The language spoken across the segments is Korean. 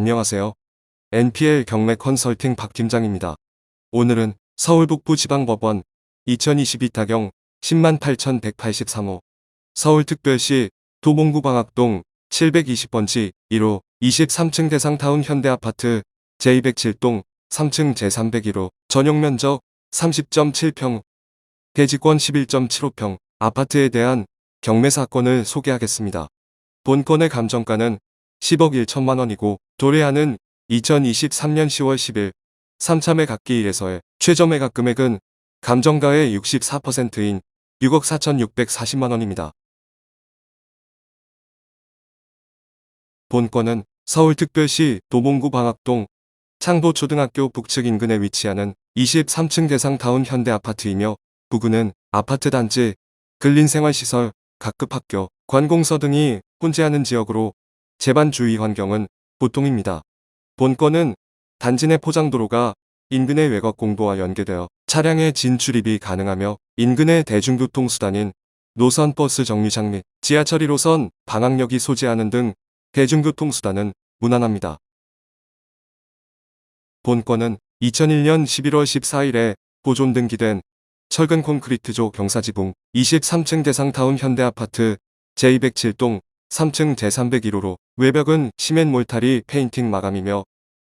안녕하세요. NPL 경매 컨설팅 박 팀장입니다. 오늘은 서울 북부지방법원 2022 타경 108,183호 서울특별시 도봉구 방학동 720번지 1호 23층 대상타운 현대아파트 제207동 3층 제301호 전용 면적 30.7평 대지권 11.75평 아파트에 대한 경매 사건을 소개하겠습니다. 본건의 감정가는 10억 1천만 원이고 도래하는 2023년 10월 10일 3차 매 각기 1에서의 최저 매각 금액은 감정가의 64%인 6억 4,640만 원입니다. 본건은 서울특별시 도봉구 방학동 창도초등학교 북측 인근에 위치하는 23층 대상타운 현대 아파트이며 부근은 아파트 단지, 근린생활시설, 각급 학교, 관공서 등이 혼재하는 지역으로 재반 주위 환경은 보통입니다. 본건은 단지 내 포장도로가 인근의 외곽 공도와 연계되어 차량의 진출입이 가능하며 인근의 대중교통수단인 노선 버스 정류장 및 지하철 1호선 방학역이 소재하는 등 대중교통수단은 무난합니다. 본건은 2001년 11월 14일에 보존 등기된 철근 콘크리트조 경사지붕 23층 대상타운 현대아파트 제207동 3층 제301호로 외벽은 시멘 몰타리 페인팅 마감이며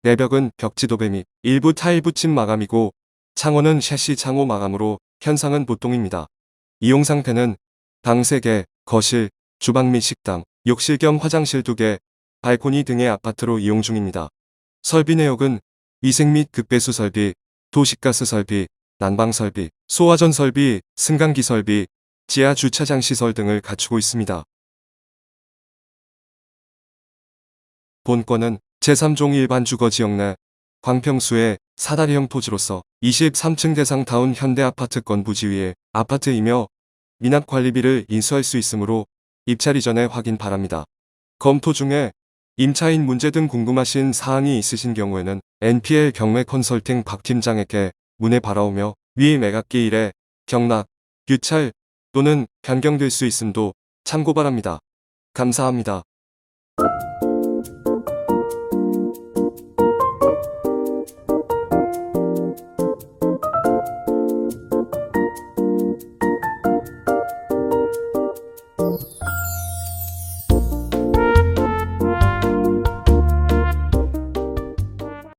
내벽은 벽지도배 및 일부 타일 붙임 마감이고 창호는 샤시 창호 마감으로 현상은 보통입니다. 이용 상태는 방 3개, 거실, 주방 및 식당, 욕실 겸 화장실 2개, 발코니 등의 아파트로 이용 중입니다. 설비 내역은 위생 및 급배수 설비, 도시가스 설비, 난방 설비, 소화전 설비, 승강기 설비, 지하 주차장 시설 등을 갖추고 있습니다. 본건은 제3종 일반 주거 지역 내 광평수의 사다리형 토지로서 23층 대상타운 현대아파트권 부지 위에 아파트이며 미납관리비를 인수할 수 있으므로 입찰 이전에 확인 바랍니다. 검토 중에 임차인 문제 등 궁금하신 사항이 있으신 경우에는 NPL 경매 컨설팅 박 팀장에게 문의 바라오며 위 매각기 일에 경락, 유찰 또는 변경될 수 있음도 참고 바랍니다. 감사합니다.